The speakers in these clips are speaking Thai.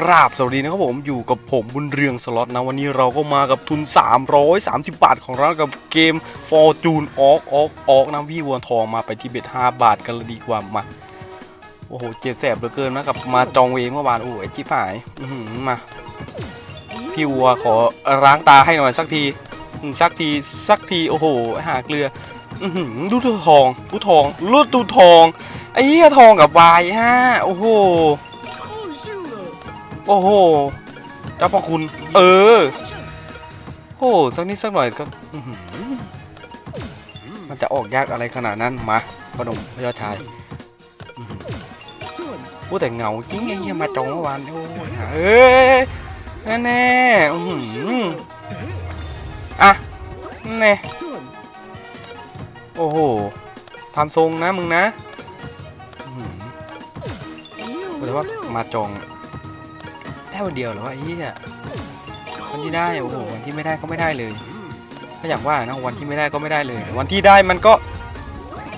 กราบสวัสดีนะครับผมอยู่กับผมบุญเรืองสล็อตนะ วันนี้เราก็มากับทุน 330 บาทของเรากับเกม Fortune ออกออกออกนะพี่วัวทองมาไปที่เบ็ด5บาทกันเลยดีกว่ามา โอ้โห เจ็บแสบเหลือเกินนะกับมาจองเวงเมื่อวานโอ้โหไอ้จิ๊บหายมา พี่วัวขอล้างตาให้หน่อยสักที สักทีสักทีโอ้โหหาเกลืออื้อหือดูตัวทองดูทองรูดดูทองไอ้เหี้ยทองกับวายฮะโอ้โห โอ้โหเจ้าพ่อคุณ เออ โอ้สักนิดสักหน่อยก็อื้อหือมันจะออกยากอะไรขนาดนั้นมาพนมพยอดชายอื้อหือพูดแต่เหงาจริงไอ้เหี้ยมาจองเมื่อวานโอ้ยหาเอ้ยแน่แน่ๆอื้อหืออะแน่โอ้โหทำทรงนะมึงนะอื้อหือแต่ว่ามาจอง ได้วันเดียวเหรอวะไอ้เหี้ยวันที่ได้โอ้โหวันที่ไม่ได้ก็ไม่ได้เลยก็อย่างว่านะวันที่ไม่ได้ก็ไม่ได้เลย วันที่ได้มันก็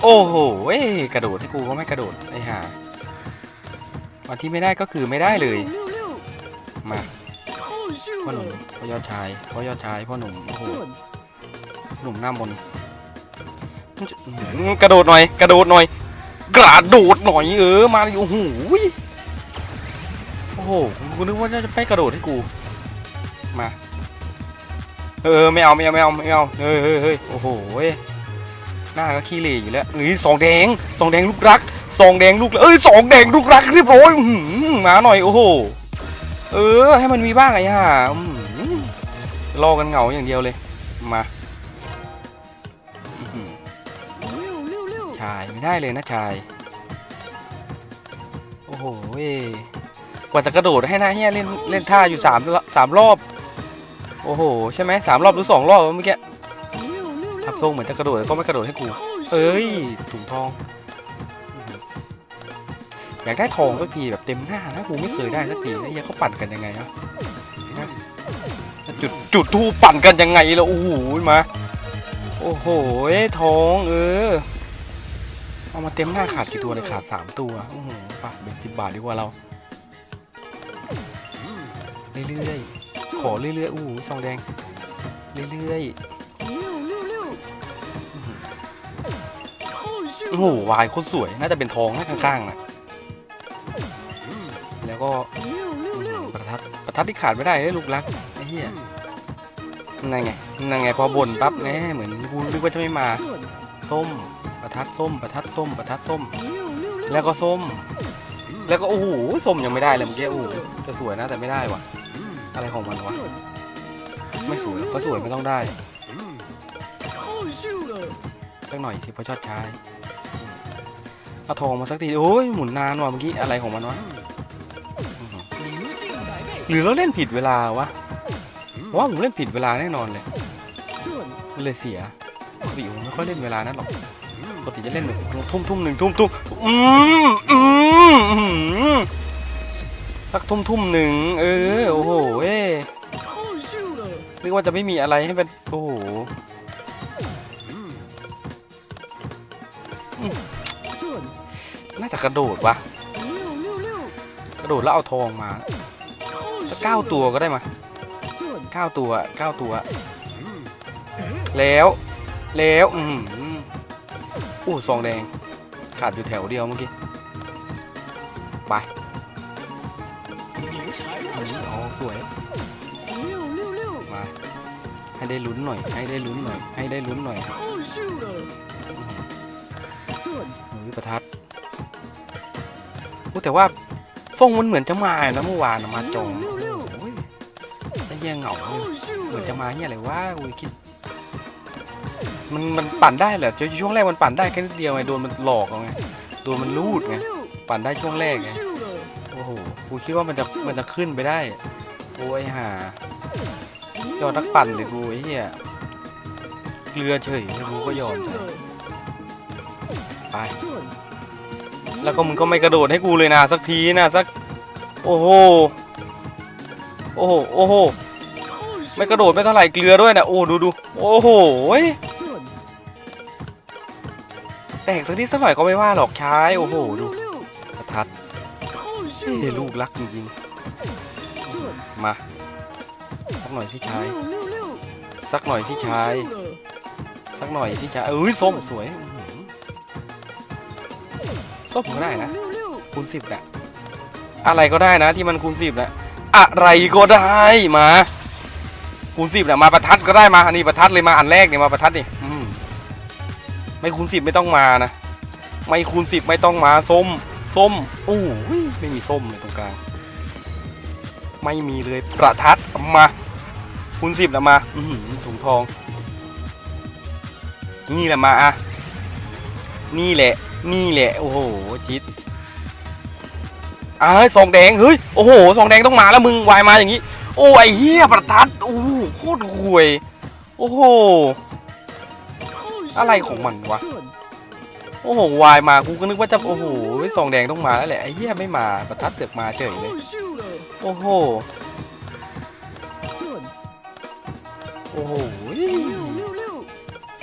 โอ้โหเอ้กระโดดให้กูก็ไม่กระโดดไอ้ห่าวันที่ไม่ได้ก็คือไม่ได้เลย มาพ่อหนุ่มพ่อยอดชายพ่อยอดชายพ่อหนุ่มโอ้โหหนุ่มหน้ามนกระโดดหน่อย กระโดดหน่อย กระโดดหน่อยเออมาดิโอ้โหโอ้โหกูนึกว่าจะไปกระโดดให้กู มา เออไม่เอาไม่เอาไม่เอาไม่เอาเฮ้ยเฮ้ยเฮ้ยโอ้โหเว้ยหน้าก็ขี้เหร่อยู่แล้วนี่สองแดงสองแดงลูกรักสองแดงลูกเอ้ยสองแดงลูกรักเรียบร้อยมาหน่อยโอ้โห เออ ให้มันมีบ้างไอ้ห่ารอกันเหงาอย่างเดียวเลย มาชายไม่ได้เลยนะชาย โอ้โหเว้ กว่าจะกระโดดให้หน้าเฮียเล่นเล่นท่าอยู่สามสามรอบ โอ้โห ใช่ไหมสามรอบหรือสองรอบวะเมื่อกี้ทับทรงเหมือนจะกระโดดแต่ก็ไม่กระโดดให้กู เอ้ยถุงทอง อยากได้ทองสักทีแบบเต็มหน้านะกูไม่เคยได้สักทีไอ้เหี้ยเขาปั่นกันยังไงฮะจุดจุดทูปั่นกันยังไงแล้วโอ้โหมา โอ้โหทองเออเอามาเต็มหน้าขาดกี่ตัวเลยขาดสามตัว โอ้โหปะเบ็ดสิบบาทดีกว่าเรา เรื่อยๆ ขอเรื่อยๆ อู้หูซองแดง เรื่อยๆ โอ้โห วายโคตรสวย น่าจะเป็นทองนะข้างๆนะแล้วก็อืมประทัด ประทัดที่ขาดไม่ได้เลยลูกรักไอ้เหี้ยนั่นไงนั่นไงพอบ่นปั๊บแน่เหมือนกูนึกว่าจะไม่มา ส้ม ประทัดส้ม ประทัดส้ม ประทัดส้ม แล้วก็ส้ม แล้วก็โอ้โหส้มยังไม่ได้เลยเมื่อกี้โอ้โหจะสวยนะแต่ไม่ได้ว่ะ อะไรของมันวะไม่สวยก็สวยไม่ต้องได้สักหน่อยที่พอชอดชายเอาทองมาสักทีโอ้ยหมุนนานว่ะเมื่อกี้อะไรของมันวะอื้อหือหรือเราเล่นผิดเวลาวะผมว่าผมเล่นผิดเวลาแน่นอนเลยมันเลยเสียปกติผมไม่ค่อยเล่นเวลานั้นหรอกปกติจะเล่นแบบทุ่มทุ่มหนึ่งทุ่มทุ่มอืมอืมอื้อหือ สักทุ่มทุ่มหนึ่งเออโอ้โหเว้ยนึกว่าจะไม่มีอะไรให้เป็นโอ้โหน่าจะกระโดดวะกระโดดแล้วเอาทองมาสักเก้าตัวก็ได้มาเก้าตัวเก้าตัว แล้วแล้วอืมอู้ซองแดงขาดอยู่แถวเดียวเมื่อกี้ไป อืมอ๋อสวยมาให้ได้ลุ้นหน่อย ให้ได้ลุ้นหน่อย ให้ได้ลุ้นหน่อยหรือประทัดพูดแต่ว่าทรงมันเหมือนจะมานะเมื่อวานนะมาจองโอ้ยไอ้เหี้ยเหงาเลยเหมือนจะมาเหี้ยอะไรวะอุ้ยคิด มันมันปั่นได้เหรอช่วงแรกมันปั่นได้แค่นิดเดียวไงโดนมันหลอกเอาไงโดนมันลูดไงปั่นได้ช่วงแรกไงโอ้โห กูคิดว่ามันจะมันจะขึ้นไปได้ โอ้ยห่ายอดนักปั่นเลยกูไอ้เหี้ยเกลือเฉยไม่รู้ก็ยอมเฉยไป แล้วก็มึงก็ไม่กระโดดให้กูเลยนะสักทีนะสัก โอ้โห โอ้โห โอ้โห ไม่กระโดดไม่เท่าไหร่เกลือด้วยนะโอ้ดูดูโอ้โหยแตกสักนิดสักหน่อยก็ไม่ว่าหรอกชายโอ้โหดูประทัด เฮ้ลูกรักจริงๆ มา สักหน่อยพี่ชาย สักหน่อยพี่ชาย สักหน่อยพี่ชายเอ้ยส้มสวยส้มก็ได้นะคูณสิบแหละอะไรก็ได้นะที่มันคูณสิบแหละอะไรก็ได้มาคูณสิบแหละมาประทัดก็ได้มาอันนี้ประทัดเลยมาอันแรกเนี่ยมาประทัดนี่ไม่คูณสิบไม่ต้องมานะ ไม่คูณสิบไม่ต้องมาส้ม ส้มโอ้ยไม่มีส้มเลยตรงกลาง ไม่มีเลยประทัดมาคูณสิบละมาอืถุงทอง นี่แหละมาอะนี่แหละ นี่แหละ โอ้โหจิตอ่าสองแดงเฮ้ยโอ้โหสองแดงต้องมาแล้วมึงวายมาอย่างงี้ โอ้ยเฮียประทัดโอ้โคตรห่วย โอ้โหอะไรของมันวะ โอ้โหวายมากูก็นึกว่าจะโอ้โหสองแดงต้องมาแล้วแหละไอ้เหี้ยไม่มาประทัดเสือกมาเฉยเลยโอ้โหโอ้โห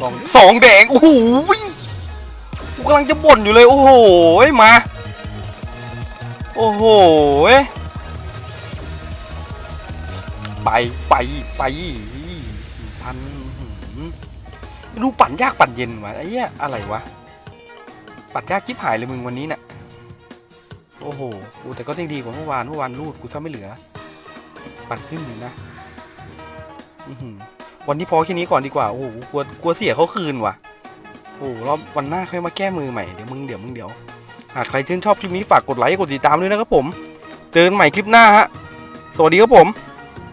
สองสองแดงโอ้โหกูกำลังจะบ่นอยู่เลยโอ้โหมาโอ้โหไปไปไปพันดูปั่นยากปั่นเย็นวะไอ้เหี้ยอะไรวะ ปั่นยากชิบหายเลยมึงวันนี้น่ะโอ้โหกูแต่ก็ยังดีกว่าเมื่อวานเมื่อวานรูดกูซะไม่เหลือ ปั่นขึ้นอยู่นะวันนี้พอแค่นี้ก่อนดีกว่าโอ้โหกลัวกลัวเสียเขาคืนว่ะโอ้โหรอบวันหน้าค่อยมาแก้มือใหม่เดี๋ยวมึงเดี๋ยวมึงเดี๋ยวหากใครชื่นชอบคลิปนี้ฝากกดไลค์กดติดตามด้วยนะครับผม เจอกันใหม่คลิปหน้าฮะสวัสดีครับผม